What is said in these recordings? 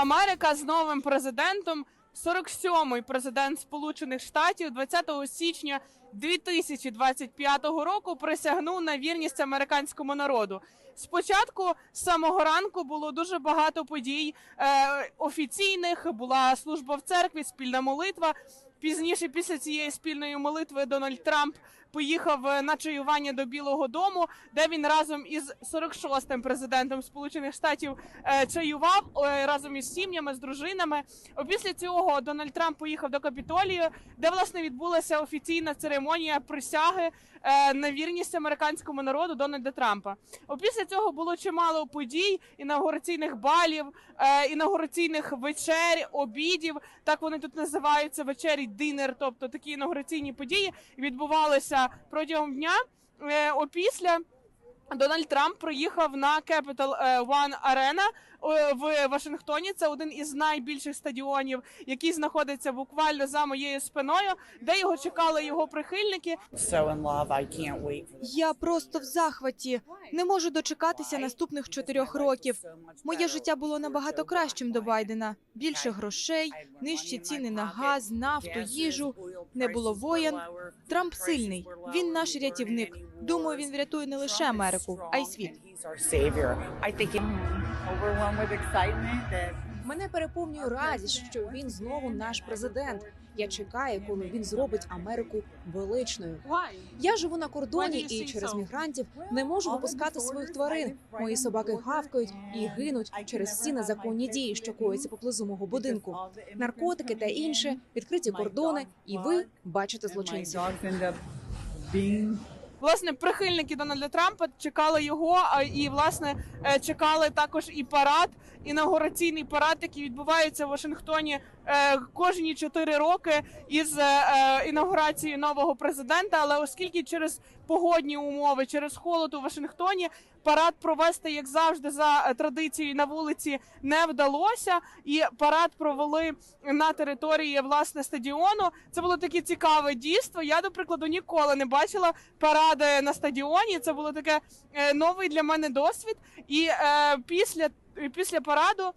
Америка з новим президентом. 47-й президент Сполучених Штатів 20 січня 2025 року присягнув на вірність американському народу. Спочатку з самого ранку було дуже багато подій е, офіційних. Була служба в церкві, спільна молитва. Пізніше, після цієї спільної молитви, Дональд Трамп поїхав е, на чаювання до Білого Дому, де він разом із 46-м президентом Сполучених Штатів е, чаював разом із сім'ями, з дружинами. Опісля цього Дональд Трамп поїхав до Капітолію, де власне відбулася офіційна церемонія присяги е, на вірність американському народу Дональда Трампа. Опісля цього було чимало подій, інаугураційних балів, інаугураційних вечер, обідів. Так вони тут називаються вечері динер, тобто такі інаугураційні події відбувалися протягом дня. Е, опісля Дональд Трамп приїхав на Capital е, One Arena е, в Вашингтоні. Це один із найбільших стадіонів, який знаходиться буквально за моєю спиною, де його чекали його прихильники. so in love. I can't wait. Я просто в захваті. Не можу дочекатися наступних чотирьох років. Моє життя було набагато кращим до Байдена. Більше грошей, нижчі ціни на газ, нафту, їжу. Не було воєн. Трамп сильний. Він наш рятівник. Думаю, він врятує не лише Америку, а й світ. He's our savior. I think it, overwhelmed with excitement that Мене переповнює радість, що він знову наш президент. Я чекаю, коли він зробить Америку величною. Я живу на кордоні і через мігрантів не можу випускати своїх тварин. Мої собаки гавкають і гинуть через всі незаконні дії, що коїться поблизу мого будинку. Наркотики та інше, відкриті кордони, і ви бачите and злочинців. Власне, прихильники Дональда Трампа чекали його, а і власне е, чекали також і парад, інаугураційний парад, який відбувається в Вашингтоні кожні чотири роки із е, е, нового президента. Але оскільки через погодні умови, через холод у Вашингтоні парад провести, як завжди, за е, традицією на вулиці не вдалося, і парад провели на території власне стадіону. Це було таке цікаве дійство. Я, до прикладу, ніколи не бачила паради на стадіоні. Це було таке е, новий для мене досвід. І е, після, після параду.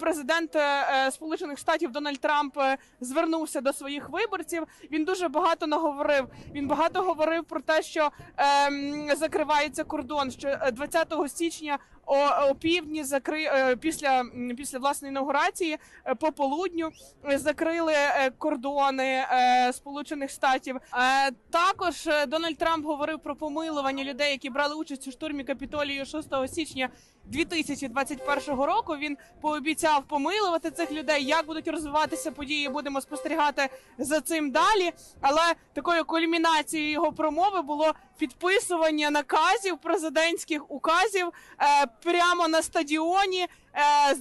Президент е, е, Сполучених Штатів Дональд Трамп е, звернувся до своїх виборців. Він дуже багато наговорив. Він багато говорив про те, що ем, закривається кордон. Що е, 20 січня о, о півдні закри е, після, після власної інаугурації е, по полудню е, закрили кордони Сполучених Штатів. Також Дональд Трамп говорив про помилування людей, які брали участь у штурмі Капітолію 6 січня 2021 року. Він пообіцяв помилувати цих людей. Як будуть розвиватися події, будемо спостерігати за цим далі. Але такою кульмінацією його промови було підписування наказів президентських указів е, прямо на стадіоні. е,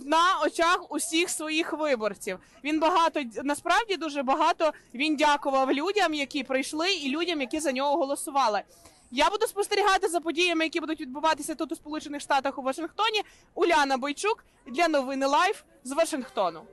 На очах усіх своїх виборців він багато насправді дуже багато він дякував людям, які прийшли, і людям, які за нього голосували. Я буду спостерігати за подіями, які будуть відбуватися тут у Сполучених Штатах у Вашингтоні. Уляна Бойчук для новини Лайф з Вашингтону.